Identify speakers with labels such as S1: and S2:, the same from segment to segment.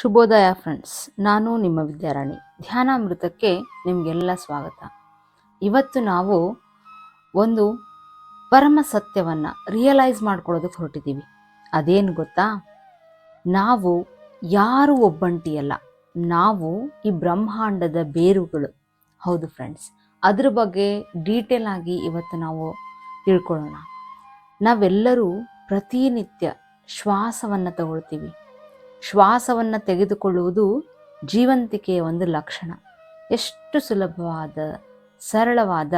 S1: ಶುಭೋದಯ ಫ್ರೆಂಡ್ಸ್ ನಾನು ನಿಮ್ಮ ವಿದ್ಯಾರಾಣಿ. ಧ್ಯಾನಾಮೃತಕ್ಕೆ ನಿಮಗೆಲ್ಲ ಸ್ವಾಗತ. ಇವತ್ತು ನಾವು ಒಂದು ಪರಮ ಸತ್ಯವನ್ನು ರಿಯಲೈಸ್ ಮಾಡ್ಕೊಳ್ಳೋದಕ್ಕೆ ಹೊರಟಿದ್ದೀವಿ. ಅದೇನು ಗೊತ್ತಾ? ನಾವು ಯಾರು ಒಬ್ಬಂಟಿಯಲ್ಲ. ನಾವು ಈ ಬ್ರಹ್ಮಾಂಡದ ಬೇರುಗಳು. ಹೌದು ಫ್ರೆಂಡ್ಸ್ ಅದ್ರ ಬಗ್ಗೆ ಡೀಟೇಲ್ ಆಗಿ ಇವತ್ತು ನಾವು ತಿಳ್ಕೊಳ್ಳೋಣ. ನಾವೆಲ್ಲರೂ ಪ್ರತಿನಿತ್ಯ ಶ್ವಾಸವನ್ನು ತಗೊಳ್ತೀವಿ. ಶ್ವಾಸವನ್ನು ತೆಗೆದುಕೊಳ್ಳುವುದು ಜೀವಂತಿಕೆಯ ಒಂದು ಲಕ್ಷಣ. ಎಷ್ಟು ಸುಲಭವಾದ, ಸರಳವಾದ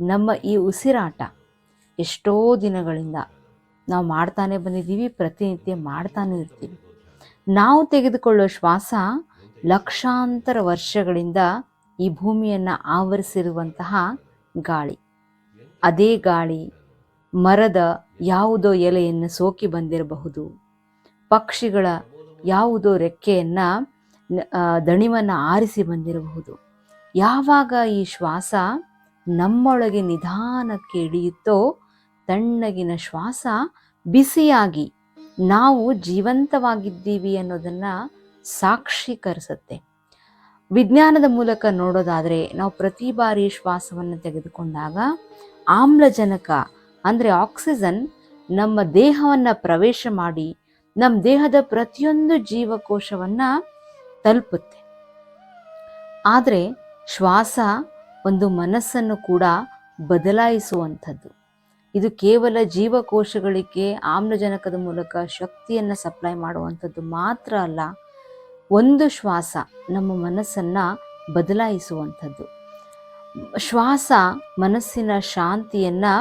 S1: ನಮ್ಮ ಈ ಉಸಿರಾಟ. ಎಷ್ಟೋ ದಿನಗಳಿಂದ ನಾವು ಮಾಡ್ತಾನೆ ಬಂದಿದ್ದೀವಿ, ಪ್ರತಿನಿತ್ಯ ಮಾಡ್ತಾನೆ ಇರ್ತೀವಿ. ನಾವು ತೆಗೆದುಕೊಳ್ಳುವ ಶ್ವಾಸ ಲಕ್ಷಾಂತರ ವರ್ಷಗಳಿಂದ ಈ ಭೂಮಿಯನ್ನು ಆವರಿಸಿರುವಂತಹ ಗಾಳಿ. ಅದೇ ಗಾಳಿ ಮರದ ಯಾವುದೋ ಎಲೆಯನ್ನು ಸೋಕಿ ಬಂದಿರಬಹುದು. ಪಕ್ಷಿಗಳ ಯಾವುದೋ ರೆಕ್ಕೆಯನ್ನು ದಣಿವನ್ನು ಆರಿಸಿ ಬಂದಿರಬಹುದು. ಯಾವಾಗ ಈ ಶ್ವಾಸ ನಮ್ಮೊಳಗೆ ನಿಧಾನಕ್ಕೆ ಇಳಿಯುತ್ತೋ, ತಣ್ಣಗಿನ ಶ್ವಾಸ ಬಿಸಿಯಾಗಿ ನಾವು ಜೀವಂತವಾಗಿದ್ದೀವಿ ಅನ್ನೋದನ್ನು ಸಾಕ್ಷೀಕರಿಸುತ್ತೆ ವಿಜ್ಞಾನದ ಮೂಲಕ ನೋಡೋದಾದರೆ ನಾವು ಪ್ರತಿ ಬಾರಿ ಶ್ವಾಸವನ್ನು ತೆಗೆದುಕೊಂಡಾಗ ಆಮ್ಲಜನಕ ಅಂದರೆ ಆಕ್ಸಿಜನ್ ನಮ್ಮ ದೇಹವನ್ನು ಪ್ರವೇಶ ಮಾಡಿ ನಮ್ಮ ದೇಹದ ಪ್ರತಿಯೊಂದು ಜೀವಕೋಶವನ್ನು ತಲುಪುತ್ತೆ. ಆದರೆ ಶ್ವಾಸ ಒಂದು ಮನಸ್ಸನ್ನು ಕೂಡ ಬದಲಾಯಿಸುವಂಥದ್ದು. ಇದು ಕೇವಲ ಜೀವಕೋಶಗಳಿಗೆ ಆಮ್ಲಜನಕದ ಮೂಲಕ ಶಕ್ತಿಯನ್ನು ಸಪ್ಲೈ ಮಾಡುವಂಥದ್ದು ಮಾತ್ರ ಅಲ್ಲ, ಒಂದು ಶ್ವಾಸ ನಮ್ಮ ಮನಸ್ಸನ್ನು ಬದಲಾಯಿಸುವಂಥದ್ದು. ಶ್ವಾಸ ಮನಸ್ಸಿನ ಶಾಂತಿಯನ್ನು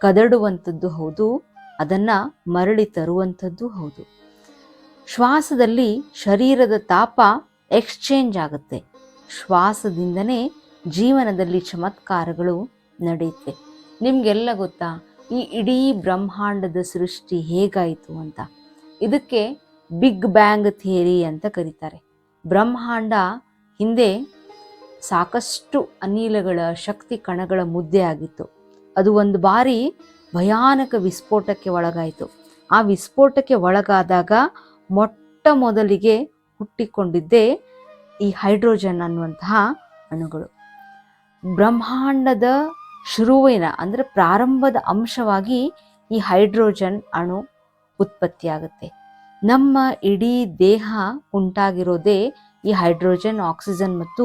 S1: ಕದಡುವಂಥದ್ದು ಹೌದು ಅದನ್ನು ಮರಳಿ ತರುವಂಥದ್ದು ಹೌದು. ಶ್ವಾಸದಲ್ಲಿ ಶರೀರದ ತಾಪ ಎಕ್ಸ್ಚೇಂಜ್ ಆಗುತ್ತೆ. ಶ್ವಾಸದಿಂದನೇ ಜೀವನದಲ್ಲಿ ಚಮತ್ಕಾರಗಳು ನಡೆಯುತ್ತೆ. ನಿಮಗೆಲ್ಲ ಗೊತ್ತಾ? ಈ ಇಡೀ ಬ್ರಹ್ಮಾಂಡದ ಸೃಷ್ಟಿ ಹೇಗಾಯಿತು ಅಂತ? ಇದಕ್ಕೆ ಬಿಗ್ ಬ್ಯಾಂಗ್ ಥಿಯರಿ ಅಂತ ಕರೀತಾರೆ. ಬ್ರಹ್ಮಾಂಡ ಹಿಂದೆ ಸಾಕಷ್ಟು ಅನಿಲಗಳ ಶಕ್ತಿ ಕಣಗಳ ಮುದ್ದೆ ಆಗಿತ್ತು. ಅದು ಒಂದು ಬಾರಿ ಭಯಾನಕ ವಿಸ್ಫೋಟಕ್ಕೆ ಒಳಗಾಯಿತು. ಆ ವಿಸ್ಫೋಟಕ್ಕೆ ಒಳಗಾದಾಗ ಮೊಟ್ಟ ಮೊದಲಿಗೆ ಹುಟ್ಟಿಕೊಂಡಿದ್ದೇ ಈ ಹೈಡ್ರೋಜನ್ ಅನ್ನುವಂತಹ ಅಣುಗಳು. ಬ್ರಹ್ಮಾಂಡದ ಶುರುವಿನ ಅಂದರೆ ಪ್ರಾರಂಭದ ಅಂಶವಾಗಿ ಈ ಹೈಡ್ರೋಜನ್ ಅಣು ಉತ್ಪತ್ತಿಯಾಗುತ್ತೆ. ನಮ್ಮ ಇಡೀ ದೇಹ ಉಂಟಾಗಿರೋದೇ ಈ ಹೈಡ್ರೋಜನ್, ಆಕ್ಸಿಜನ್ ಮತ್ತು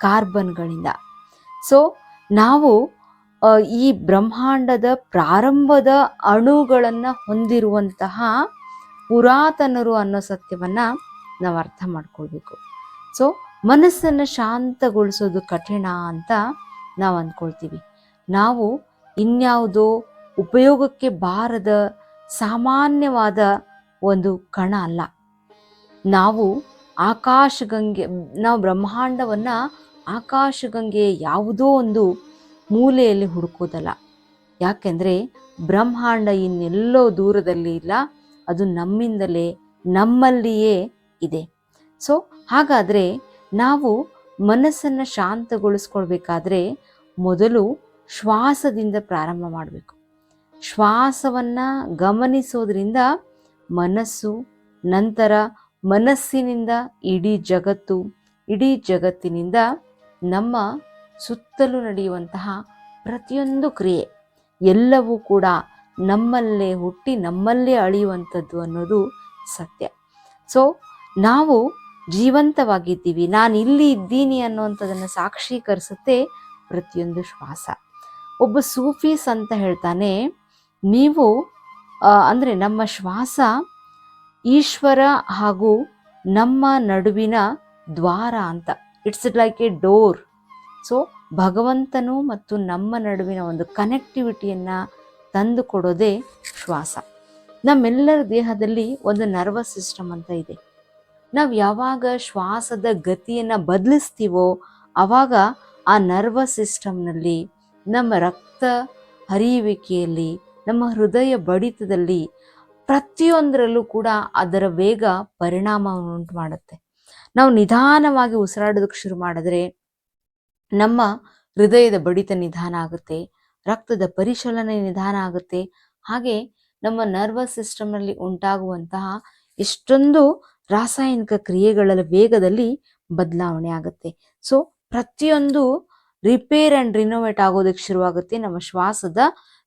S1: ಕಾರ್ಬನ್ಗಳಿಂದ. ಸೊ, ನಾವು ಈ ಬ್ರಹ್ಮಾಂಡದ ಪ್ರಾರಂಭದ ಅಣುಗಳನ್ನು ಹೊಂದಿರುವಂತಹ ಪುರಾತನರು ಅನ್ನೋ ಸತ್ಯವನ್ನು ನಾವು ಅರ್ಥ ಮಾಡ್ಕೊಳ್ಬೇಕು. ಸೊ ಮನಸ್ಸನ್ನು ಶಾಂತಗೊಳಿಸೋದು ಕಠಿಣ ಅಂತ ನಾವು ಅಂದ್ಕೊಳ್ತೀವಿ ನಾವು ಇನ್ಯಾವುದೋ ಉಪಯೋಗಕ್ಕೆ ಬಾರದ ಸಾಮಾನ್ಯವಾದ ಒಂದು ಕಣ ಅಲ್ಲ. ನಾವು ಆಕಾಶಗಂಗೆ, ನಾವು ಬ್ರಹ್ಮಾಂಡವನ್ನು ಆಕಾಶಗಂಗೆ ಯಾವುದೋ ಒಂದು ಮೂಲೆಯಲ್ಲಿ ಹುಡುಕೋದಲ್ಲ ಯಾಕೆಂದರೆ ಬ್ರಹ್ಮಾಂಡ ಇನ್ನೆಲ್ಲೋ ದೂರದಲ್ಲಿ ಇಲ್ಲ, ಅದು ನಮ್ಮಿಂದಲೇ ನಮ್ಮಲ್ಲಿಯೇ ಇದೆ. ಸೊ ಹಾಗಾದರೆ ನಾವು ಮನಸ್ಸನ್ನು ಶಾಂತಗೊಳಿಸ್ಕೊಳ್ಬೇಕಾದ್ರೆ ಮೊದಲು ಶ್ವಾಸದಿಂದ ಪ್ರಾರಂಭ ಮಾಡಬೇಕು. ಶ್ವಾಸವನ್ನು ಗಮನಿಸೋದ್ರಿಂದ ಮನಸ್ಸು, ನಂತರ ಮನಸ್ಸಿನಿಂದ ಇಡೀ ಜಗತ್ತು, ಇಡೀ ಜಗತ್ತಿನಿಂದ ನಮ್ಮ ಸುತ್ತಲೂ ನಡೆಯುವಂತಹ ಪ್ರತಿಯೊಂದು ಕ್ರಿಯೆ ಎಲ್ಲವೂ ಕೂಡ ನಮ್ಮಲ್ಲೇ ಹುಟ್ಟಿ ನಮ್ಮಲ್ಲೇ ಅಳಿಯುವಂಥದ್ದು ಅನ್ನೋದು ಸತ್ಯ. ಸೊ ನಾವು ಜೀವಂತವಾಗಿದ್ದೀವಿ ನಾನು ಇಲ್ಲಿ ಇದ್ದೀನಿ ಅನ್ನುವಂಥದ್ದನ್ನು ಸಾಕ್ಷೀಕರಿಸುತ್ತೆ ಪ್ರತಿಯೊಂದು ಶ್ವಾಸ. ಒಬ್ಬ ಸೂಫೀಸ್ ಅಂತ ಹೇಳ್ತಾನೆ, ನೀವು ಅಂದರೆ ನಮ್ಮ ಶ್ವಾಸ ಈಶ್ವರ ಹಾಗೂ ನಮ್ಮ ನಡುವಿನ ದ್ವಾರ ಅಂತ. It's like a door so ಭಗವಂತನು ಮತ್ತು ನಮ್ಮ ನಡುವಿನ ಒಂದು ಕನೆಕ್ಟಿವಿಟಿಯನ್ನು ತಂದು ಕೊಡೋದೇ ಶ್ವಾಸ. ನಮ್ಮೆಲ್ಲರ ದೇಹದಲ್ಲಿ ಒಂದು ನರ್ವಸ್ ಸಿಸ್ಟಮ್ ಅಂತ ಇದೆ. ನಾವು ಯಾವಾಗ ಶ್ವಾಸದ ಗತಿಯನ್ನು ಬದಲಿಸ್ತೀವೋ ಆವಾಗ ಆ ನರ್ವಸ್ ಸಿಸ್ಟಮ್ನಲ್ಲಿ ನಮ್ಮ ರಕ್ತ ಹರಿಯುವಿಕೆಯಲ್ಲಿ, ನಮ್ಮ ಹೃದಯ ಬಡಿತದಲ್ಲಿ ಪ್ರತಿಯೊಂದರಲ್ಲೂ ಕೂಡ ಅದರ ವೇಗ ಪರಿಣಾಮವನ್ನು ಉಂಟು ಮಾಡುತ್ತೆ. ನಾವು ನಿಧಾನವಾಗಿ ಉಸಿರಾಡೋದಕ್ಕೆ ಶುರು ಮಾಡಿದ್ರೆ ನಮ್ಮ ಹೃದಯದ ಬಡಿತ ನಿಧಾನ ಆಗುತ್ತೆ, ರಕ್ತದ ಪರಿಶೀಲನೆ ನಿಧಾನ ಆಗುತ್ತೆ. ಹಾಗೆ ನಮ್ಮ ನರ್ವಸ್ ಸಿಸ್ಟಮ್ನಲ್ಲಿ ಉಂಟಾಗುವಂತಹ ಎಷ್ಟೊಂದು ರಾಸಾಯನಿಕ ಕ್ರಿಯೆಗಳ ವೇಗದಲ್ಲಿ ಬದಲಾವಣೆ ಆಗುತ್ತೆ. ಸೊ ಪ್ರತಿಯೊಂದು ರಿಪೇರ್ ಅಂಡ್ ರಿನೋವೇಟ್ ಆಗೋದಕ್ಕೆ ಶುರುವಾಗುತ್ತೆ ನಮ್ಮ ಶ್ವಾಸದ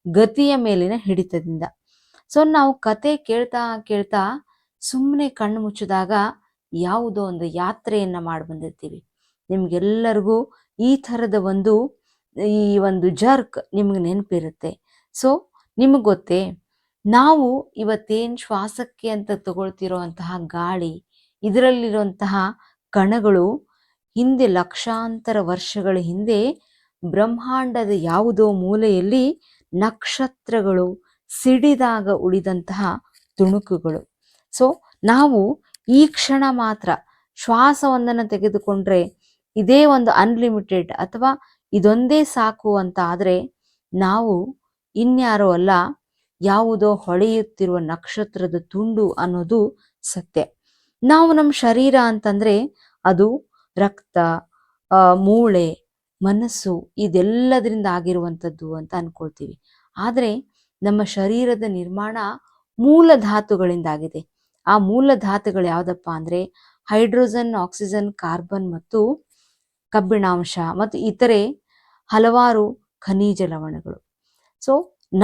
S1: ಗತಿಯ ಮೇಲಿನ ಹಿಡಿತದಿಂದ. ಸೊ ನಾವು ಕತೆ ಕೇಳ್ತಾ ಕೇಳ್ತಾ ಸುಮ್ಮನೆ ಕಣ್ಣು ಮುಚ್ಚಿದಾಗ ಯಾವುದೋ ಒಂದು ಯಾತ್ರೆಯನ್ನ ಮಾಡಿ ಬಂದಿರ್ತೀವಿ ನಿಮ್ಗೆಲ್ಲರಿಗೂ ಈ ಥರದ ಒಂದು, ಈ ಒಂದು ಜರ್ಕ್ ನಿಮ್ಗೆ ನೆನಪಿರುತ್ತೆ. ಸೊ ನಿಮಗೆ ಗೊತ್ತೇ, ನಾವು ಇವತ್ತೇನು ಶ್ವಾಸಕ್ಕೆ ಅಂತ ತಗೊಳ್ತಿರುವಂತಹ ಗಾಳಿ, ಇದರಲ್ಲಿರುವಂತಹ ಕಣಗಳು, ಹಿಂದೆ ಲಕ್ಷಾಂತರ ವರ್ಷಗಳ ಹಿಂದೆ ಬ್ರಹ್ಮಾಂಡದ ಯಾವುದೋ ಮೂಲೆಯಲ್ಲಿ ನಕ್ಷತ್ರಗಳು ಸಿಡಿದಾಗ ಉಳಿದಂತಹ ತುಣುಕುಗಳು. ಸೊ ನಾವು ಈ ಕ್ಷಣ ಮಾತ್ರ ಶ್ವಾಸವೊಂದನ್ನು ತೆಗೆದುಕೊಂಡ್ರೆ ಇದೇ ಒಂದು ಅನ್ಲಿಮಿಟೆಡ್ ಅಥವಾ ಇದೊಂದೇ ಸಾಕು ಅಂತ ಆದರೆ ನಾವು ಇನ್ಯಾರೋ ಅಲ್ಲ ಯಾವುದೋ ಹೊಳೆಯುತ್ತಿರುವ ನಕ್ಷತ್ರದ ತುಂಡು ಅನ್ನೋದು ಸತ್ಯ. ನಾವು ನಮ್ಮ ಶರೀರ ಅಂತಂದ್ರೆ ಅದು ರಕ್ತ ಮೂಳೆ, ಮನಸ್ಸು ಇದೆಲ್ಲದರಿಂದ ಆಗಿರುವಂಥದ್ದು ಅಂತ ಅನ್ಕೊಳ್ತೀವಿ. ಆದರೆ ನಮ್ಮ ಶರೀರದ ನಿರ್ಮಾಣ ಮೂಲ ಧಾತುಗಳಿಂದಾಗಿದೆ ಆ ಮೂಲ ಧಾತುಗಳು ಯಾವುದಪ್ಪ ಅಂದರೆ ಹೈಡ್ರೋಜನ್, ಆಕ್ಸಿಜನ್, ಕಾರ್ಬನ್ ಮತ್ತು ಕಬ್ಬಿಣಾಂಶ ಮತ್ತು ಇತರೆ ಹಲವಾರು ಖನಿಜ ಲವಣಗಳು. ಸೊ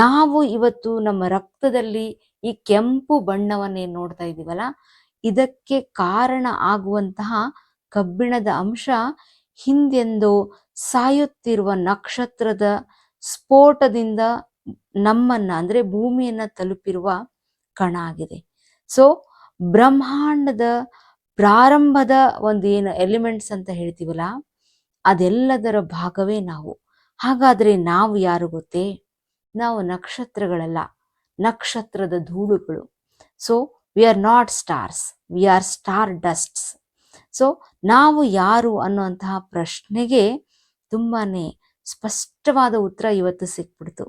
S1: ನಾವು ಇವತ್ತು ನಮ್ಮ ರಕ್ತದಲ್ಲಿ ಈ ಕೆಂಪು ಬಣ್ಣವನ್ನೇ ನೋಡ್ತಾ ಇದ್ದೀವಲ್ಲ, ಇದಕ್ಕೆ ಕಾರಣ ಆಗುವಂತಹ ಕಬ್ಬಿಣದ ಅಂಶ ಹಿಂದೆಂದೋ ಸಾಯುತ್ತಿರುವ ನಕ್ಷತ್ರದ ಸ್ಫೋಟದಿಂದ ನಮ್ಮನ್ನ, ಅಂದ್ರೆ ಭೂಮಿಯನ್ನ ತಲುಪಿರುವ ಕಣ ಆಗಿದೆ. ಸೊ ಬ್ರಹ್ಮಾಂಡದ ಪ್ರಾರಂಭದ ಒಂದು ಏನು ಎಲಿಮೆಂಟ್ಸ್ ಅಂತ ಹೇಳ್ತೀವಲ್ಲ ಅದೆಲ್ಲದರ ಭಾಗವೇ ನಾವು. ಹಾಗಾದರೆ ನಾವು ಯಾರು ಗೊತ್ತೇ? ನಾವು ನಕ್ಷತ್ರಗಳಲ್ಲ, ನಕ್ಷತ್ರದ ಧೂಳುಗಳು. So we are not stars we are star dusts so ನಾವು ಯಾರು ಅನ್ನುವಂತಹ ಪ್ರಶ್ನೆಗೆ ತುಂಬಾನೇ ಸ್ಪಷ್ಟವಾದ ಉತ್ತರ ಇವತ್ತು ಸಿಕ್ಬಿಡ್ತು.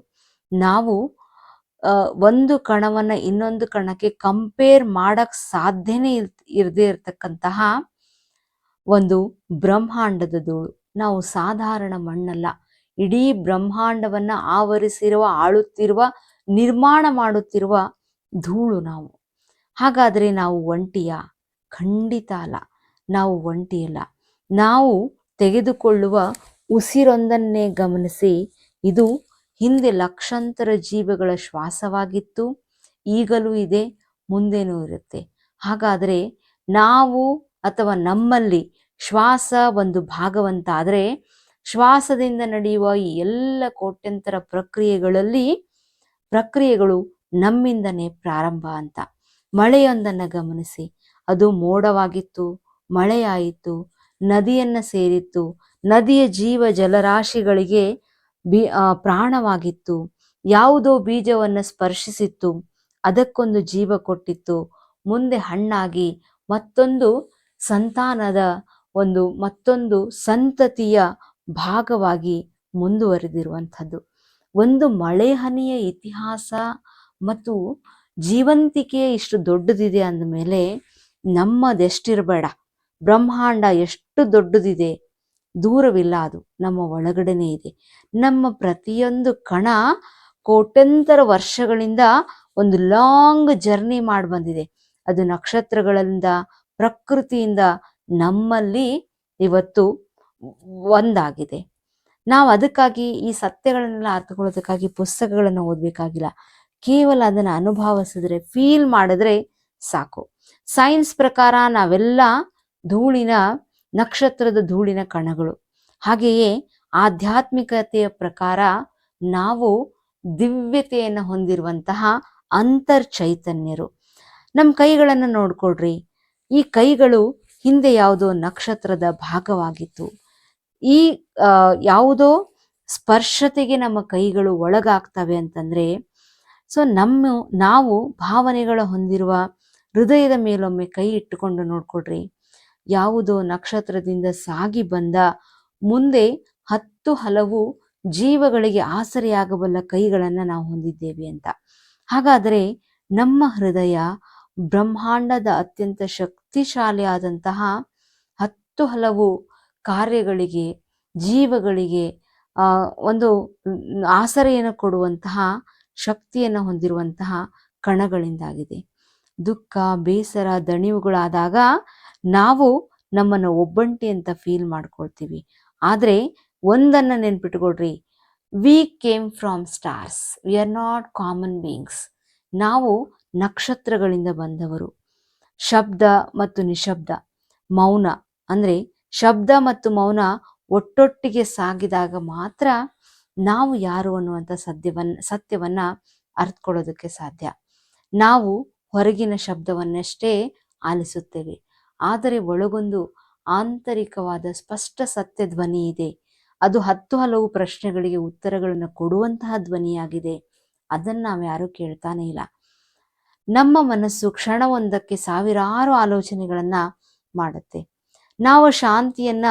S1: ನಾವು ಒಂದು ಕಣವನ್ನು ಇನ್ನೊಂದು ಕಣಕ್ಕೆ ಕಂಪೇರ್ ಮಾಡಕ್ ಸಾಧ್ಯನೇ ಇರ್ ಇರದೇ ಇರತಕ್ಕಂತಹ ಒಂದು ಬ್ರಹ್ಮಾಂಡದ ಧೂಳು. ನಾವು ಸಾಧಾರಣ ಮಣ್ಣಲ್ಲ. ಇಡೀ ಬ್ರಹ್ಮಾಂಡವನ್ನ ಆವರಿಸಿರುವ, ಆಳುತ್ತಿರುವ, ನಿರ್ಮಾಣ ಮಾಡುತ್ತಿರುವ ಧೂಳು ನಾವು. ಹಾಗಾದ್ರೆ ನಾವು ಒಂಟಿಯ? ಖಂಡಿತ ಅಲ್ಲ. ನಾವು ಒಂಟಿಯಲ್ಲ. ನಾವು ತೆಗೆದುಕೊಳ್ಳುವ ಉಸಿರೊಂದನ್ನೇ ಗಮನಿಸಿ, ಇದು ಹಿಂದೆ ಲಕ್ಷಾಂತರ ಜೀವಿಗಳ ಶ್ವಾಸವಾಗಿತ್ತು, ಈಗಲೂ ಇದೆ, ಮುಂದೇನೂ ಇರುತ್ತೆ. ಹಾಗಾದರೆ ನಾವು ಅಥವಾ ನಮ್ಮಲ್ಲಿ ಶ್ವಾಸ ಒಂದು ಭಾಗವಂತಾದರೆ ಶ್ವಾಸದಿಂದ ನಡೆಯುವ ಈ ಎಲ್ಲ ಕೋಟ್ಯಂತರ ಪ್ರಕ್ರಿಯೆಗಳಲ್ಲಿ ಪ್ರಕ್ರಿಯೆಗಳು ನಮ್ಮಿಂದನೇ ಪ್ರಾರಂಭ ಅಂತ. ಮಳೆಯೊಂದನ್ನು ಗಮನಿಸಿ. ಅದು ಮೋಡವಾಗಿತ್ತು, ಮಳೆಯಾಯಿತು, ನದಿಯನ್ನ ಸೇರಿತ್ತು, ನದಿಯ ಜೀವ ಜಲರಾಶಿಗಳಿಗೆ ಬಿ ಪ್ರಾಣವಾಗಿತ್ತು. ಯಾವುದೋ ಬೀಜವನ್ನು ಸ್ಪರ್ಶಿಸಿತ್ತು, ಅದಕ್ಕೊಂದು ಜೀವ ಕೊಟ್ಟಿತ್ತು. ಮುಂದೆ ಹಣ್ಣಾಗಿ ಮತ್ತೊಂದು ಸಂತಾನದ ಒಂದು ಮತ್ತೊಂದು ಸಂತತಿಯ ಭಾಗವಾಗಿ ಮುಂದುವರೆದಿರುವಂಥದ್ದು. ಒಂದು ಮಳೆ ಹನಿಯ ಇತಿಹಾಸ ಮತ್ತು ಜೀವಂತಿಕೆ ಇಷ್ಟು ದೊಡ್ಡದಿದೆ ಅಂದಮೇಲೆ ನಮ್ಮದೆಷ್ಟಿರಬೇಡ. ಬ್ರಹ್ಮಾಂಡ ಎಷ್ಟು ದೊಡ್ಡದಿದೆ, ದೂರವಿಲ್ಲ ಅದು, ನಮ್ಮ ಒಳಗಡೆನೇ ಇದೆ. ನಮ್ಮ ಪ್ರತಿಯೊಂದು ಕಣ ಕೋಟ್ಯಂತರ ವರ್ಷಗಳಿಂದ ಒಂದು ಲಾಂಗ್ ಜರ್ನಿ ಮಾಡಿ ಬಂದಿದೆ. ಅದು ನಕ್ಷತ್ರಗಳಿಂದ, ಪ್ರಕೃತಿಯಿಂದ ನಮ್ಮಲ್ಲಿ ಇವತ್ತು ಒಂದಾಗಿದೆ. ನಾವು ಅದಕ್ಕಾಗಿ ಈ ಸತ್ಯಗಳನ್ನೆಲ್ಲ ಅರ್ಥಕೊಳ್ಳೋದಕ್ಕಾಗಿ ಪುಸ್ತಕಗಳನ್ನು ಓದಬೇಕಾಗಿಲ್ಲ. ಕೇವಲ ಅದನ್ನು ಅನುಭವಿಸಿದ್ರೆ ಫೀಲ್ ಮಾಡಿದ್ರೆ ಸಾಕು. ಸೈನ್ಸ್ ಪ್ರಕಾರ ನಾವೆಲ್ಲ ಧೂಳಿನ, ನಕ್ಷತ್ರದ ಧೂಳಿನ ಕಣಗಳು. ಹಾಗೆಯೇ ಆಧ್ಯಾತ್ಮಿಕತೆಯ ಪ್ರಕಾರ ನಾವು ದಿವ್ಯತೆಯನ್ನು ಹೊಂದಿರುವಂತಹ ಅಂತರ್ ಚೈತನ್ಯರು ನಮ್ಮ ಕೈಗಳನ್ನು ನೋಡ್ಕೊಳ್ರಿ. ಈ ಕೈಗಳು ಹಿಂದೆ ಯಾವುದೋ ನಕ್ಷತ್ರದ ಭಾಗವಾಗಿತ್ತು. ಈ ಯಾವುದೋ ಸ್ಪರ್ಶತೆಗೆ ನಮ್ಮ ಕೈಗಳು ಒಳಗಾಗ್ತವೆ ಅಂತಂದ್ರೆ, ಸೊ ನಮ್ಮ, ನಾವು ಭಾವನೆಗಳ ಹೊಂದಿರುವ ಹೃದಯದ ಮೇಲೊಮ್ಮೆ ಕೈ ಇಟ್ಟುಕೊಂಡು ನೋಡ್ಕೊಡ್ರಿ. ಯಾವುದೋ ನಕ್ಷತ್ರದಿಂದ ಸಾಗಿ ಬಂದ, ಮುಂದೆ ಹತ್ತು ಹಲವು ಜೀವಗಳಿಗೆ ಆಸರೆಯಾಗಬಲ್ಲ ಕೈಗಳನ್ನು ನಾವು ಹೊಂದಿದ್ದೇವೆ ಅಂತ. ಹಾಗಾದರೆ ನಮ್ಮ ಹೃದಯ ಬ್ರಹ್ಮಾಂಡದ ಅತ್ಯಂತ ಶಕ್ತಿಶಾಲಿಯಾದಂತಹ ಹತ್ತು ಹಲವು ಕಾರ್ಯಗಳಿಗೆ, ಜೀವಗಳಿಗೆ ಒಂದು ಆಸರೆಯನ್ನು ಕೊಡುವಂತಹ ಶಕ್ತಿಯನ್ನು ಹೊಂದಿರುವಂತಹ ಕಣಗಳಿಂದಾಗಿದೆ. ದುಃಖ, ಬೇಸರ, ದಣಿವುಗಳಾದಾಗ ನಾವು ನಮ್ಮನ್ನು ಒಬ್ಬಂಟಿ ಅಂತ ಫೀಲ್ ಮಾಡ್ಕೊಳ್ತೀವಿ. ಆದರೆ ಒಂದನ್ನು ನೆನ್ಪಿಟ್ಕೊಳ್ರಿ. We came from stars we are not common beings ನಾವು ನಕ್ಷತ್ರಗಳಿಂದ ಬಂದವರು. ಶಬ್ದ ಮತ್ತು ನಿಶಬ್ದ. ಮೌನ. ಅಂದರೆ ಶಬ್ದ ಮತ್ತು ಮೌನ ಒಟ್ಟೊಟ್ಟಿಗೆ ಸಾಗಿದಾಗ ಮಾತ್ರ ನಾವು ಯಾರು ಅನ್ನುವಂಥ ಸದ್ಯವನ್ನ ಸತ್ಯವನ್ನ ಅರ್ಥಕೊಳ್ಳೋದಕ್ಕೆ ಸಾಧ್ಯ. ನಾವು ಹೊರಗಿನ ಶಬ್ದವನ್ನಷ್ಟೇ ಆಲಿಸುತ್ತೇವೆ. ಆದರೆ ಒಳಗೊಂದು ಆಂತರಿಕವಾದ ಸ್ಪಷ್ಟ ಸತ್ಯ ಧ್ವನಿ ಇದೆ. ಅದು ಹತ್ತು ಹಲವು ಪ್ರಶ್ನೆಗಳಿಗೆ ಉತ್ತರಗಳನ್ನು ಕೊಡುವಂತಹ ಧ್ವನಿಯಾಗಿದೆ. ಅದನ್ನು ನಾವು ಯಾರೂ ಕೇಳ್ತಾನೇ ಇಲ್ಲ. ನಮ್ಮ ಮನಸ್ಸು ಕ್ಷಣವೊಂದಕ್ಕೆ ಸಾವಿರಾರು ಆಲೋಚನೆಗಳನ್ನ ಮಾಡುತ್ತೆ. ನಾವು ಶಾಂತಿಯನ್ನ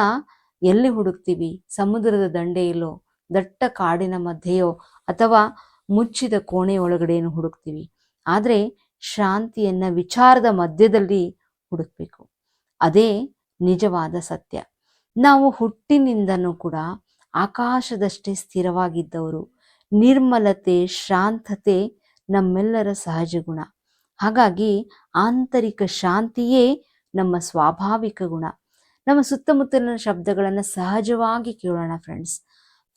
S1: ಎಲ್ಲಿ ಹುಡುಕ್ತೀವಿ? ಸಮುದ್ರದ ದಂಡೆಯಲ್ಲೋ, ದಟ್ಟ ಕಾಡಿನ ಮಧ್ಯೆಯೋ ಅಥವಾ ಮುಚ್ಚಿದ ಕೋಣೆ ಒಳಗಡೆಯನ್ನು ಹುಡುಕ್ತೀವಿ. ಆದರೆ ಶಾಂತಿಯನ್ನ ವಿಚಾರದ ಮಧ್ಯದಲ್ಲಿ ಹುಡುಕ್ಬೇಕು. ಅದೇ ನಿಜವಾದ ಸತ್ಯ. ನಾವು ಹುಟ್ಟಿನಿಂದನೂ ಕೂಡ ಆಕಾಶದಷ್ಟೇ ಸ್ಥಿರವಾಗಿದ್ದವರು. ನಿರ್ಮಲತೆ, ಶಾಂತತೆ ನಮ್ಮೆಲ್ಲರ ಸಹಜ ಗುಣ. ಹಾಗಾಗಿ ಆಂತರಿಕ ಶಾಂತಿಯೇ ನಮ್ಮ ಸ್ವಾಭಾವಿಕ ಗುಣ. ನಮ್ಮ ಸುತ್ತಮುತ್ತಲಿನ ಶಬ್ದಗಳನ್ನು ಸಹಜವಾಗಿ ಕೇಳೋಣ ಫ್ರೆಂಡ್ಸ್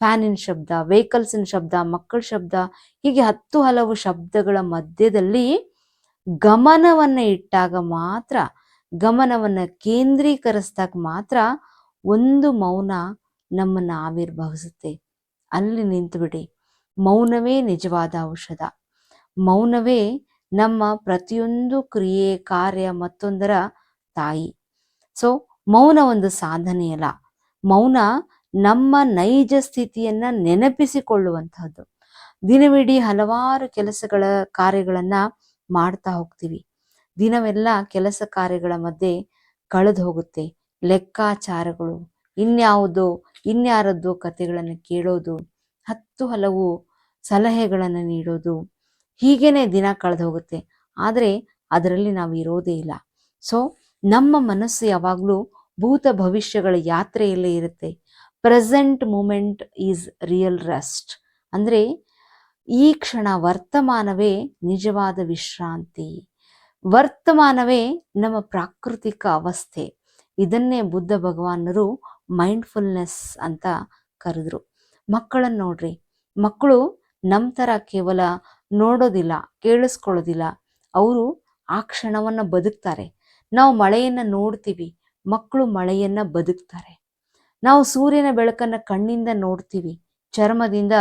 S1: ಫ್ಯಾನಿನ ಶಬ್ದ ವೆಹಿಕಲ್ಸಿನ ಶಬ್ದ, ಮಕ್ಕಳ ಶಬ್ದ, ಹೀಗೆ ಹತ್ತು ಹಲವು ಶಬ್ದಗಳ ಮಧ್ಯದಲ್ಲಿ ಗಮನವನ್ನು ಇಟ್ಟಾಗ ಮಾತ್ರ, ಗಮನವನ್ನು ಕೇಂದ್ರೀಕರಿಸಿದಾಗ ಮಾತ್ರ ಒಂದು ಮೌನ ನಮ್ಮನ್ನು ಆವಿರ್ಭವಿಸುತ್ತೆ. ಅಲ್ಲಿ ನಿಂತುಬಿಡಿ. ಮೌನವೇ ನಿಜವಾದ ಔಷಧ. ಮೌನವೇ ನಮ್ಮ ಪ್ರತಿಯೊಂದು ಕ್ರಿಯೆ, ಕಾರ್ಯ ಮತ್ತೊಂದರ ತಾಯಿ. ಸೊ ಮೌನ ಒಂದು ಸಾಧನೆಯಲ್ಲ ಮೌನ ನಮ್ಮ ನೈಜ ಸ್ಥಿತಿಯನ್ನ ನೆನಪಿಸಿಕೊಳ್ಳುವಂತಹದ್ದು. ದಿನವಿಡೀ ಹಲವಾರು ಕೆಲಸಗಳ ಕಾರ್ಯಗಳನ್ನ ಮಾಡ್ತಾ ಹೋಗ್ತೀವಿ. ದಿನವೆಲ್ಲ ಕೆಲಸ ಕಾರ್ಯಗಳ ಮಧ್ಯೆ ಕಳೆದು ಹೋಗುತ್ತೆ. ಲೆಕ್ಕಾಚಾರಗಳು, ಇನ್ಯಾವುದೋ, ಇನ್ಯಾರದ್ದೋ ಕಥೆಗಳನ್ನು ಕೇಳೋದು, ಹತ್ತು ಹಲವು ಸಲಹೆಗಳನ್ನು ನೀಡೋದು ಹೀಗೇನೆ ದಿನ ಕಳೆದು ಹೋಗುತ್ತೆ. ಆದರೆ ಅದರಲ್ಲಿ ನಾವು ಇರೋದೇ ಇಲ್ಲ. ಸೊ ನಮ್ಮ ಮನಸ್ಸು ಯಾವಾಗಲೂ ಭೂತ ಭವಿಷ್ಯಗಳ ಯಾತ್ರೆಯಲ್ಲೇ ಇರುತ್ತೆ. Present moment is real rest ಅಂದರೆ ಈ ಕ್ಷಣ ವರ್ತಮಾನವೇ ನಿಜವಾದ ವಿಶ್ರಾಂತಿ. ವರ್ತಮಾನವೇ ನಮ್ಮ ಪ್ರಾಕೃತಿಕ ಅವಸ್ಥೆ. ಇದನ್ನೇ ಬುದ್ಧ ಭಗವಾನರು ಮೈಂಡ್ಫುಲ್ನೆಸ್ ಅಂತ ಕರೆದ್ರು. ಮಕ್ಕಳನ್ನು ನೋಡ್ರಿ. ಮಕ್ಕಳು ನಮ್ಮ ಥರ ಕೇವಲ ನೋಡೋದಿಲ್ಲ, ಕೇಳಿಸ್ಕೊಳ್ಳೋದಿಲ್ಲ. ಅವರು ಆ ಕ್ಷಣವನ್ನು ಬದುಕ್ತಾರೆ. ನಾವು ಮಳೆಯನ್ನು ನೋಡ್ತೀವಿ, ಮಕ್ಕಳು ಮಳೆಯನ್ನು ಬದುಕ್ತಾರೆ. ನಾವು ಸೂರ್ಯನ ಬೆಳಕನ್ನು ಕಣ್ಣಿಂದ ನೋಡ್ತೀವಿ, ಚರ್ಮದಿಂದ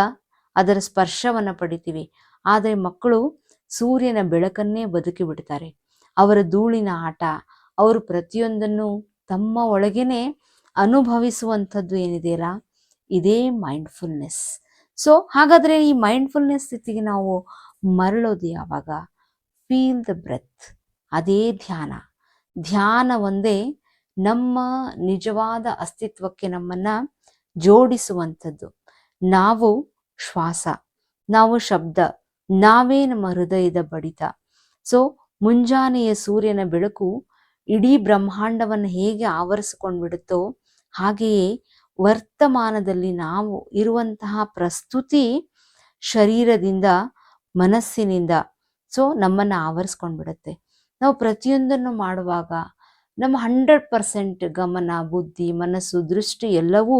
S1: ಅದರ ಸ್ಪರ್ಶವನ್ನು ಪಡಿತೀವಿ. ಆದರೆ ಮಕ್ಕಳು ಸೂರ್ಯನ ಬೆಳಕನ್ನೇ ಬದುಕಿ ಬಿಡ್ತಾರೆ. ಅವರ ಧೂಳಿನ ಆಟ, ಅವರು ಪ್ರತಿಯೊಂದನ್ನು ತಮ್ಮ ಒಳಗೇನೆ ಅನುಭವಿಸುವಂಥದ್ದು ಏನಿದೆಯಲ್ಲ, ಇದೇ ಮೈಂಡ್ಫುಲ್ನೆಸ್ ಸೊ ಹಾಗಾದರೆ ಈ ಮೈಂಡ್ಫುಲ್ನೆಸ್ ಸ್ಥಿತಿಗೆ ನಾವು ಮರಳೋದು ಯಾವಾಗ? ಫೀಲ್ ದ ಬ್ರೆತ್ ಅದೇ ಧ್ಯಾನ. ಧ್ಯಾನ ಒಂದೇ ನಮ್ಮ ನಿಜವಾದ ಅಸ್ತಿತ್ವಕ್ಕೆ ನಮ್ಮನ್ನ ಜೋಡಿಸುವಂಥದ್ದು. ನಾವು ಶ್ವಾಸ, ನಾವು ಶಬ್ದ, ನಾವೇ ನಮ್ಮ ಹೃದಯದ ಬಡಿತ. ಸೊ ಮುಂಜಾನೆಯ ಸೂರ್ಯನ ಬೆಳಕು ಇಡೀ ಬ್ರಹ್ಮಾಂಡವನ್ನು ಹೇಗೆ ಆವರಿಸಿಕೊಂಡು ಬಿಡುತ್ತೋ ಹಾಗೆಯೇ ವರ್ತಮಾನದಲ್ಲಿ ನಾವು ಇರುವಂತಹ ಪ್ರಸ್ತುತಿ ಶರೀರದಿಂದ ಮನಸ್ಸಿನಿಂದ. ಸೊ ನಮ್ಮನ್ನು ಆವರಿಸ್ಕೊಂಡು ಬಿಡುತ್ತೆ ನಾವು ಪ್ರತಿಯೊಂದನ್ನು ಮಾಡುವಾಗ ನಮ್ಮ ಹಂಡ್ರೆಡ್ ಪರ್ಸೆಂಟ್ ಗಮನ, ಬುದ್ಧಿ, ಮನಸ್ಸು, ದೃಷ್ಟಿ ಎಲ್ಲವೂ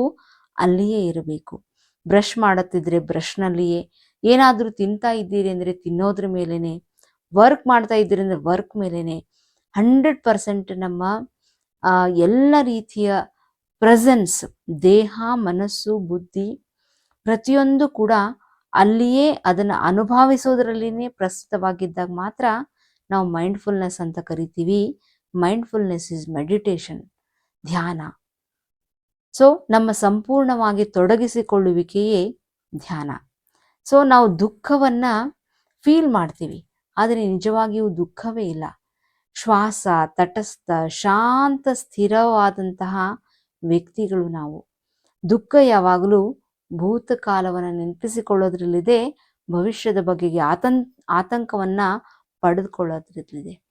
S1: ಅಲ್ಲಿಯೇ ಇರಬೇಕು. ಬ್ರಷ್ ಮಾಡುತ್ತಿದ್ರೆ ಬ್ರಷ್ನಲ್ಲಿಯೇ. ಏನಾದರೂ ತಿಂತಾ ಇದ್ದೀರಿ ಅಂದರೆ ತಿನ್ನೋದ್ರ ಮೇಲೇ ವರ್ಕ್ ಮಾಡ್ತಾ ಇದ್ದೀರಿ ಅಂದರೆ ವರ್ಕ್ ಮೇಲೇ ಹಂಡ್ರೆಡ್ ಪರ್ಸೆಂಟ್ ನಮ್ಮ ಎಲ್ಲ ರೀತಿಯ ಪ್ರೆಸೆನ್ಸ್, ದೇಹ, ಮನಸ್ಸು, ಬುದ್ಧಿ ಪ್ರತಿಯೊಂದು ಕೂಡ ಅಲ್ಲಿಯೇ ಅದನ್ನು ಅನುಭವಿಸೋದ್ರಲ್ಲಿನೇ ಪ್ರಸ್ತುತವಾಗಿದ್ದಾಗ ಮಾತ್ರ ನಾವು ಮೈಂಡ್ಫುಲ್ನೆಸ್ ಅಂತ ಕರಿತೀವಿ. ಮೈಂಡ್ಫುಲ್ನೆಸ್ ಇಸ್ ಮೆಡಿಟೇಷನ್ ಧ್ಯಾನ. ಸೊ ನಮ್ಮ ಸಂಪೂರ್ಣವಾಗಿ ತೊಡಗಿಸಿಕೊಳ್ಳುವಿಕೆಯೇ ಧ್ಯಾನ. ಸೊ ನಾವು ದುಃಖವನ್ನ ಫೀಲ್ ಮಾಡ್ತೀವಿ. ಆದರೆ ನಿಜವಾಗಿಯೂ ದುಃಖವೇ ಇಲ್ಲ. ಶ್ವಾಸ, ತಟಸ್ಥ, ಶಾಂತ, ಸ್ಥಿರವಾದಂತಹ ವ್ಯಕ್ತಿಗಳು ನಾವು. ದುಃಖ ಯಾವಾಗಲೂ ಭೂತಕಾಲವನ್ನು ನೆನಪಿಸಿಕೊಳ್ಳೋದ್ರಲ್ಲಿದೆ, ಭವಿಷ್ಯದ ಬಗೆಗೆ ಆತಂ ಆತಂಕವನ್ನ ಪಡೆದುಕೊಳ್ಳೋದ್ರಲ್ಲಿದೆ.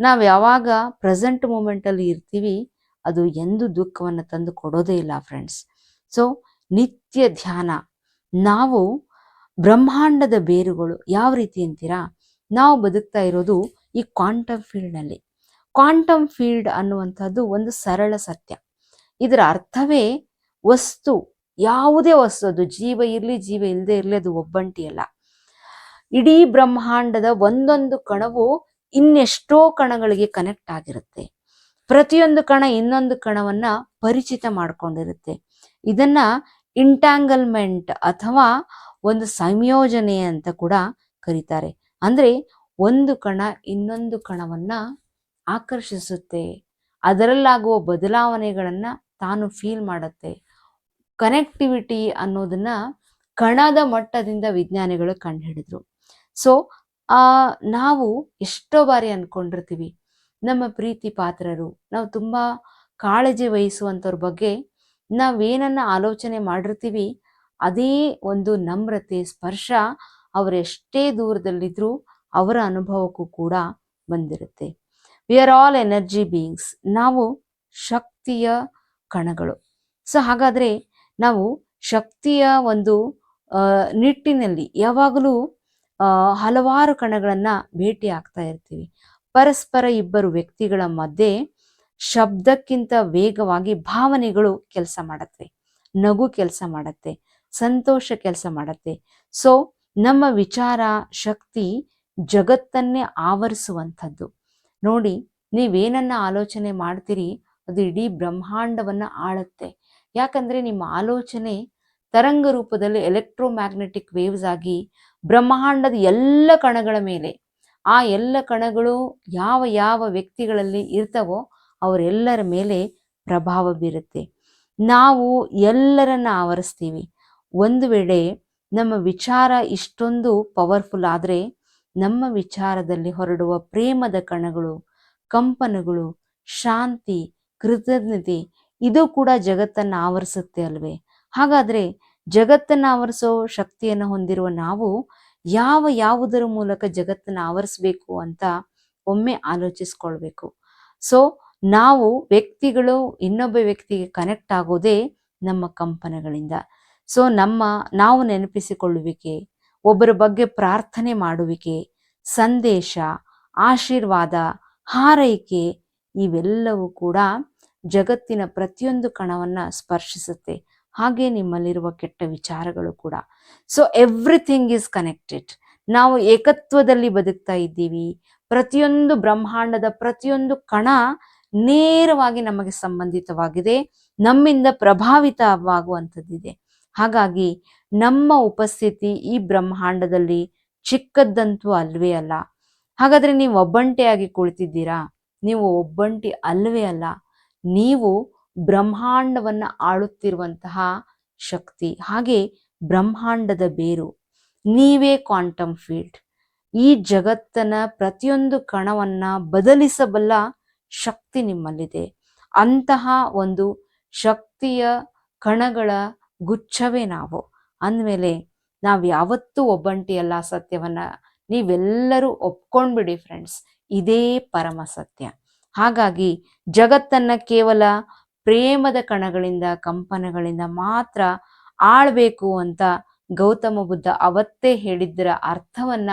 S1: ನಾವು ಯಾವಾಗ ಪ್ರೆಸೆಂಟ್ ಮೂಮೆಂಟಲ್ಲಿ ಇರ್ತೀವಿ, ಅದು ಎಂದು ದುಃಖವನ್ನು ತಂದು ಕೊಡೋದೇ ಇಲ್ಲ ಫ್ರೆಂಡ್ಸ್. ಸೊ, ನಿತ್ಯ ಧ್ಯಾನ. ನಾವು ಬ್ರಹ್ಮಾಂಡದ ಬೇರುಗಳು ಯಾವ ರೀತಿ ಅಂತೀರಾ? ನಾವು ಬದುಕ್ತಾ ಇರೋದು ಈ ಕ್ವಾಂಟಮ್ ಫೀಲ್ಡ್ನಲ್ಲಿ. ಕ್ವಾಂಟಮ್ ಫೀಲ್ಡ್ ಅನ್ನುವಂಥದ್ದು ಒಂದು ಸರಳ ಸತ್ಯ. ಇದರ ಅರ್ಥವೇ ವಸ್ತು, ಯಾವುದೇ ವಸ್ತು ಅದು ಜೀವ ಇರಲಿ, ಜೀವ ಇಲ್ಲದೆ ಇರಲಿ ಅದು ಒಬ್ಬಂಟಿ ಅಲ್ಲ. ಇಡೀ ಬ್ರಹ್ಮಾಂಡದ ಒಂದೊಂದು ಕಣವು ಇನ್ನೆಷ್ಟೋ ಕಣಗಳಿಗೆ ಕನೆಕ್ಟ್ ಆಗಿರುತ್ತೆ. ಪ್ರತಿಯೊಂದು ಕಣ ಇನ್ನೊಂದು ಕಣವನ್ನ ಪರಿಚಿತ ಮಾಡ್ಕೊಂಡಿರುತ್ತೆ. ಇದನ್ನ ಇಂಟ್ಯಾಂಗಲ್ಮೆಂಟ್ ಅಥವಾ ಒಂದು ಸಂಯೋಜನೆ ಅಂತ ಕೂಡ ಕರೀತಾರೆ. ಅಂದ್ರೆ ಒಂದು ಕಣ ಇನ್ನೊಂದು ಕಣವನ್ನ ಆಕರ್ಷಿಸುತ್ತೆ. ಅದರಲ್ಲಾಗುವ ಬದಲಾವಣೆಗಳನ್ನ ತಾನು ಫೀಲ್ ಮಾಡುತ್ತೆ. ಕನೆಕ್ಟಿವಿಟಿ ಅನ್ನೋದನ್ನ ಕಣದ ಮಟ್ಟದಿಂದ ವಿಜ್ಞಾನಿಗಳು ಕಂಡುಹಿಡಿದ್ರು. ಸೊ ಆ, ನಾವು ಎಷ್ಟೋ ಬಾರಿ ಅನ್ಕೊಂಡಿರ್ತೀವಿ, ನಮ್ಮ ಪ್ರೀತಿ ಪಾತ್ರರು, ನಾವು ತುಂಬಾ ಕಾಳಜಿ ವಹಿಸುವಂಥವ್ರ ಬಗ್ಗೆ ನಾವೇನನ್ನ ಆಲೋಚನೆ ಮಾಡಿರ್ತೀವಿ, ಅದೇ ಒಂದು ನಮ್ರತೆ, ಸ್ಪರ್ಶ ಅವರೆಷ್ಟೇ ದೂರದಲ್ಲಿದ್ರೂ ಅವರ ಅನುಭವಕ್ಕೂ ಕೂಡ ಬಂದಿರುತ್ತೆ. We are all energy beings ನಾವು ಶಕ್ತಿಯ ಕಣಗಳು. ಸೊ ಹಾಗಾದ್ರೆ ನಾವು ಶಕ್ತಿಯ ಒಂದು ನಿಟ್ಟಿನಲ್ಲಿ ಯಾವಾಗಲೂ ಹಲವಾರು ಕಣಗಳನ್ನು ಭೇಟಿ ಆಗ್ತಾ ಇರ್ತೀವಿ. ಪರಸ್ಪರ ಇಬ್ಬರು ವ್ಯಕ್ತಿಗಳ ಮಧ್ಯೆ ಶಬ್ದಕ್ಕಿಂತ ವೇಗವಾಗಿ ಭಾವನೆಗಳು ಕೆಲಸ ಮಾಡತ್ತೆ. ನಗು ಕೆಲಸ ಮಾಡತ್ತೆ. ಸಂತೋಷ ಕೆಲಸ ಮಾಡತ್ತೆ. ಸೊ ನಮ್ಮ ವಿಚಾರ, ಶಕ್ತಿ ಜಗತ್ತನ್ನೇ ಆವರಿಸುವಂಥದ್ದು. ನೋಡಿ, ನೀವೇನನ್ನ ಆಲೋಚನೆ ಮಾಡ್ತೀರಿ? ಅದು ಇಡೀ ಬ್ರಹ್ಮಾಂಡವನ್ನ ಆಳುತ್ತೆ. ಯಾಕಂದ್ರೆ ನಿಮ್ಮ ಆಲೋಚನೆ ತರಂಗ ರೂಪದಲ್ಲಿ ಎಲೆಕ್ಟ್ರೋಮ್ಯಾಗ್ನೆಟಿಕ್ ವೇವ್ಸ್ ಆಗಿ ಬ್ರಹ್ಮಾಂಡದ ಎಲ್ಲ ಕಣಗಳ ಮೇಲೆ, ಆ ಎಲ್ಲ ಕಣಗಳು ಯಾವ ಯಾವ ವ್ಯಕ್ತಿಗಳಲ್ಲಿ ಇರ್ತವೋ ಅವರೆಲ್ಲರ ಮೇಲೆ ಪ್ರಭಾವ ಬೀರುತ್ತೆ. ನಾವು ಎಲ್ಲರನ್ನ ಆವರಿಸ್ತೀವಿ. ಒಂದು ವೇಳೆ ನಮ್ಮ ವಿಚಾರ ಇಷ್ಟೊಂದು ಪವರ್ಫುಲ್ ಆದರೆ ನಮ್ಮ ವಿಚಾರದಲ್ಲಿ ಹೊರಡುವ ಪ್ರೇಮದ ಕಣಗಳು, ಕಂಪನಗಳು, ಶಾಂತಿ ಕೃತಜ್ಞತೆ. ಇದು ಕೂಡ ಜಗತ್ತನ್ನ ಆವರಿಸುತ್ತೆ ಅಲ್ವೇ? ಹಾಗಾದ್ರೆ ಜಗತ್ತನ್ನ ಆವರಿಸೋ ಶಕ್ತಿಯನ್ನು ಹೊಂದಿರುವ ನಾವು ಯಾವ ಯಾವುದರ ಮೂಲಕ ಜಗತ್ತನ್ನ ಆವರಿಸ್ಬೇಕು ಅಂತ ಒಮ್ಮೆ ಆಲೋಚಿಸ್ಕೊಳ್ಬೇಕು. ಸೊ ನಾವು ವ್ಯಕ್ತಿಗಳು ಇನ್ನೊಬ್ಬ ವ್ಯಕ್ತಿಗೆ ಕನೆಕ್ಟ್ ಆಗೋದೇ ನಮ್ಮ ಕಂಪನಗಳಿಂದ. ಸೊ ನಮ್ಮ ನಾವು ನೆನಪಿಸಿಕೊಳ್ಳುವಿಕೆ, ಒಬ್ಬರ ಬಗ್ಗೆ ಪ್ರಾರ್ಥನೆ ಮಾಡುವಿಕೆ, ಸಂದೇಶ, ಆಶೀರ್ವಾದ, ಹಾರೈಕೆ ಇವೆಲ್ಲವೂ ಕೂಡ ಜಗತ್ತಿನ ಪ್ರತಿಯೊಂದು ಕಣವನ್ನ ಸ್ಪರ್ಶಿಸುತ್ತೆ. ಹಾಗೆ ನಿಮ್ಮಲ್ಲಿರುವ ಕೆಟ್ಟ ವಿಚಾರಗಳು ಕೂಡ. ಸೊ ಎವ್ರಿಥಿಂಗ್ ಈಸ್ ಕನೆಕ್ಟೆಡ್ ನಾವು ಏಕತ್ವದಲ್ಲಿ ಬದುಕ್ತಾ ಇದ್ದೀವಿ. ಪ್ರತಿಯೊಂದು ಬ್ರಹ್ಮಾಂಡದ ಪ್ರತಿಯೊಂದು ಕಣ ನೇರವಾಗಿ ನಮಗೆ ಸಂಬಂಧಿತವಾಗಿದೆ. ನಮ್ಮಿಂದ ಪ್ರಭಾವಿತವಾಗುವಂಥದ್ದಿದೆ. ಹಾಗಾಗಿ ನಮ್ಮ ಉಪಸ್ಥಿತಿ ಈ ಬ್ರಹ್ಮಾಂಡದಲ್ಲಿ ಚಿಕ್ಕದ್ದಂತೂ ಅಲ್ವೇ ಅಲ್ಲ. ಹಾಗಾದ್ರೆ ನೀವು ಒಬ್ಬಂಟಿಯಾಗಿ ಕುಳಿತಿದ್ದೀರಾ? ನೀವು ಒಬ್ಬಂಟಿ ಅಲ್ವೇ ಅಲ್ಲ, ನೀವು ಬ್ರಹ್ಮಾಂಡವನ್ನ ಆಳುತ್ತಿರುವಂತಹ ಶಕ್ತಿ. ಹಾಗೆ ಬ್ರಹ್ಮಾಂಡದ ಬೇರು, ನೀವೇ ಕ್ವಾಂಟಮ್ ಫೀಲ್ಡ್. ಈ ಜಗತ್ತನ ಪ್ರತಿಯೊಂದು ಕಣವನ್ನ ಬದಲಿಸಬಲ್ಲ ಶಕ್ತಿ ನಿಮ್ಮಲ್ಲಿದೆ. ಅಂತಹ ಒಂದು ಶಕ್ತಿಯ ಕಣಗಳ ಗುಚ್ಛವೇ ನಾವು. ಅಂದಮೇಲೆ ನಾವು ಯಾವತ್ತೂ ಒಬ್ಬಂಟಿಯಲ್ಲ ಸತ್ಯವನ್ನ. ನೀವೆಲ್ಲರೂ ಒಪ್ಕೊಂಡ್ಬಿಡಿ ಫ್ರೆಂಡ್ಸ್ ಇದೇ ಪರಮ ಸತ್ಯ. ಹಾಗಾಗಿ ಜಗತ್ತನ್ನ ಕೇವಲ ಪ್ರೇಮದ ಕಣಗಳಿಂದ, ಕಂಪನಗಳಿಂದ ಮಾತ್ರ ಆಳ್ಬೇಕು ಅಂತ ಗೌತಮ ಬುದ್ಧ ಅವತ್ತೇ ಹೇಳಿದ್ದರ ಅರ್ಥವನ್ನ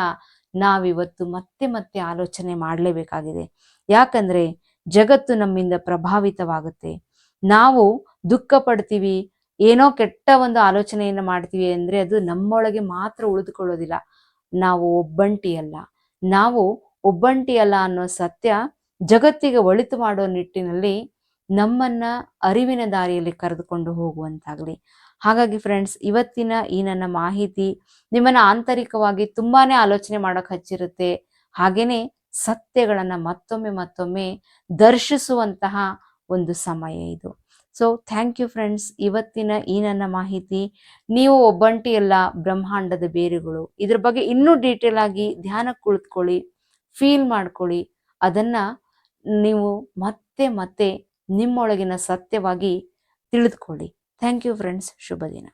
S1: ನಾವಿವತ್ತು ಮತ್ತೆ ಮತ್ತೆ ಆಲೋಚನೆ ಮಾಡಲೇಬೇಕಾಗಿದೆ. ಯಾಕಂದ್ರೆ ಜಗತ್ತು ನಮ್ಮಿಂದ ಪ್ರಭಾವಿತವಾಗುತ್ತೆ. ನಾವು ದುಃಖ ಪಡ್ತೀವಿ, ಏನೋ ಕೆಟ್ಟ ಒಂದು ಆಲೋಚನೆಯನ್ನು ಮಾಡ್ತೀವಿ ಅಂದ್ರೆ ಅದು ನಮ್ಮೊಳಗೆ ಮಾತ್ರ ಉಳಿದುಕೊಳ್ಳೋದಿಲ್ಲ. ನಾವು ಒಬ್ಬಂಟಿಯಲ್ಲ. ನಾವು ಒಬ್ಬಂಟಿ ಅಲ್ಲ ಅನ್ನೋ ಸತ್ಯ ಜಗತ್ತಿಗೆ ಒಳಿತು ಮಾಡೋ ನಿಟ್ಟಿನಲ್ಲಿ ನಮ್ಮನ್ನ ಅರಿವಿನ ದಾರಿಯಲ್ಲಿ ಕರೆದುಕೊಂಡು ಹೋಗುವಂತಾಗಲಿ. ಹಾಗಾಗಿ ಫ್ರೆಂಡ್ಸ್ ಇವತ್ತಿನ ಈ ನನ್ನ ಮಾಹಿತಿ ನಿಮ್ಮನ್ನ ಆಂತರಿಕವಾಗಿ ತುಂಬಾನೇ ಆಲೋಚನೆ ಮಾಡೋಕೆ ಹಚ್ಚಿರುತ್ತೆ. ಹಾಗೇನೆ ಸತ್ಯಗಳನ್ನ ಮತ್ತೊಮ್ಮೆ ಮತ್ತೊಮ್ಮೆ ದರ್ಶಿಸುವಂತಹ ಒಂದು ಸಮಯ ಇದು. ಸೊ ಥ್ಯಾಂಕ್ ಯು ಫ್ರೆಂಡ್ಸ್ ಇವತ್ತಿನ ಈ ನನ್ನ ಮಾಹಿತಿ ನೀವು ಒಬ್ಬಂಟಿಯಲ್ಲ ಬ್ರಹ್ಮಾಂಡದ ಬೇರುಗಳು. ಇದ್ರ ಬಗ್ಗೆ ಇನ್ನೂ ಡೀಟೇಲ್ ಆಗಿ ಧ್ಯಾನ ಕುಳಿತುಕೊಳ್ಳಿ. ಫೀಲ್ ಮಾಡ್ಕೊಳ್ಳಿ. ಅದನ್ನ ನೀವು ಮತ್ತೆ ಮತ್ತೆ ನಿಮ್ಮೊಳಗಿನ ಸತ್ಯವಾಗಿ ತಿಳಿದುಕೊಳ್ಳಿ. ಥ್ಯಾಂಕ್ ಯು ಫ್ರೆಂಡ್ಸ್ ಶುಭ ದಿನ